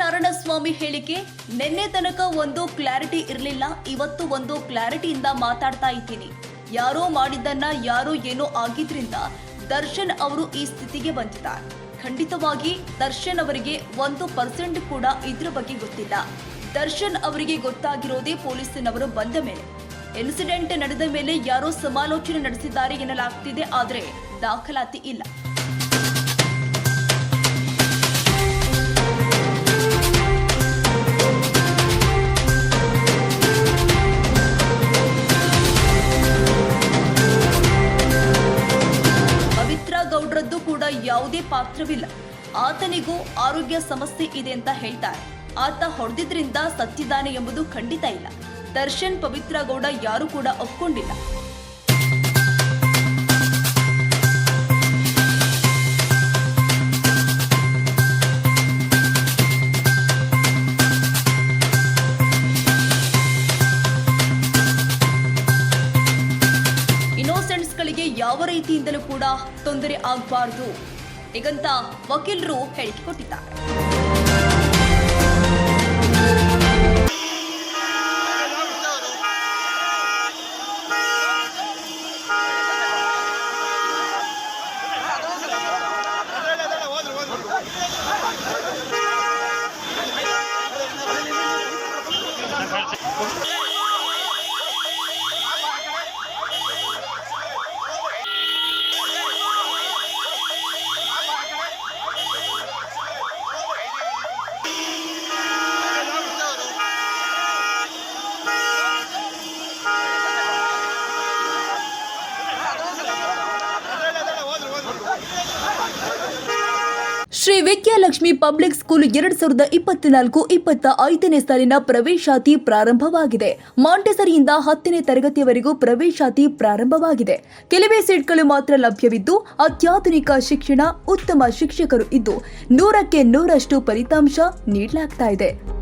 ನಾರಾಯಣಸ್ವಾಮಿ ಹೇಳಿಕೆ, ನಿನ್ನೆ ತನಕ ಒಂದು ಕ್ಲಾರಿಟಿ ಇರಲಿಲ್ಲ, ಇವತ್ತು ಒಂದು ಕ್ಲಾರಿಟಿಯಿಂದ ಮಾತಾಡ್ತಾ ಇದ್ದೀನಿ. ಯಾರೋ ಮಾಡಿದ್ದನ್ನ ಯಾರೋ ಏನೋ ಆಗಿದ್ರಿಂದ ದರ್ಶನ್ ಅವರು ಈ ಸ್ಥಿತಿಗೆ ಬಂದಿದ್ದಾರೆ. ಖಂಡಿತವಾಗಿ ದರ್ಶನ್ ಅವರಿಗೆ ಒಂದು ಪರ್ಸೆಂಟ್ ಕೂಡ ಇದ್ರ ಬಗ್ಗೆ ಗೊತ್ತಿಲ್ಲ. ದರ್ಶನ್ ಅವರಿಗೆ ಗೊತ್ತಾಗಿರೋದೇ ಪೊಲೀಸಿನವರು ಬಂದ ಮೇಲೆ. ಇನ್ಸಿಡೆಂಟ್ ನಡೆದ ಮೇಲೆ ಯಾರೋ ಸಮಾಲೋಚನೆ ನಡೆಸಿದ್ದಾರೆ ಎನ್ನಲಾಗ್ತಿದೆ, ಆದರೆ ದಾಖಲಾತಿ ಇಲ್ಲ. ಪಾತ್ರವಿಲ್ಲ. ಆತನಿಗೂ ಆರೋಗ್ಯ ಸಮಸ್ಯೆ ಇದೆ ಅಂತ ಹೇಳ್ತಾರೆ. ಆತ ಹೊಡೆದಿದ್ರಿಂದ ಸತ್ತಿದ್ದಾನೆ ಎಂಬುದು ಖಂಡಿತ ಇಲ್ಲ. ದರ್ಶನ್ ಪವಿತ್ರ ಗೌಡ ಯಾರು ಕೂಡ ಒಪ್ಕೊಂಡಿಲ್ಲ. ಇನ್ನೋಸೆಂಟ್ಸ್ಗಳಿಗೆ ಯಾವ ರೀತಿಯಿಂದಲೂ ಕೂಡ ತೊಂದರೆ ಆಗಬಾರದು. ಹೀಗಂತ ವಕೀಲರು ಹೇಳಿಕೆ ಕೊಟ್ಟಿದ್ದಾರೆ ಶ್ರೀ ವಿದ್ಯಾಲಕ್ಷ್ಮಿ ಪಬ್ಲಿಕ್ ಸ್ಕೂಲ್ ಎರಡ್ ಸಾವಿರದ ಇಪ್ಪತ್ನಾಲ್ಕು ಇಪ್ಪತ್ತ ಐದನೇ ಸಾಲಿನ ಪ್ರವೇಶಾತಿ ಪ್ರಾರಂಭವಾಗಿದೆ. ಮಾಂಟೆಸರಿಯಿಂದ ಹತ್ತನೇ ತರಗತಿಯವರೆಗೂ ಪ್ರವೇಶಾತಿ ಪ್ರಾರಂಭವಾಗಿದೆ. ಕೆಲವೇ ಸೀಟ್ಗಳು ಮಾತ್ರ ಲಭ್ಯವಿದ್ದು, ಅತ್ಯಾಧುನಿಕ ಶಿಕ್ಷಣ, ಉತ್ತಮ ಶಿಕ್ಷಕರು ಇದ್ದು, ನೂರಕ್ಕೆ ನೂರಷ್ಟು ಫಲಿತಾಂಶ ನೀಡಲಾಗ್ತಾ ಇದೆ.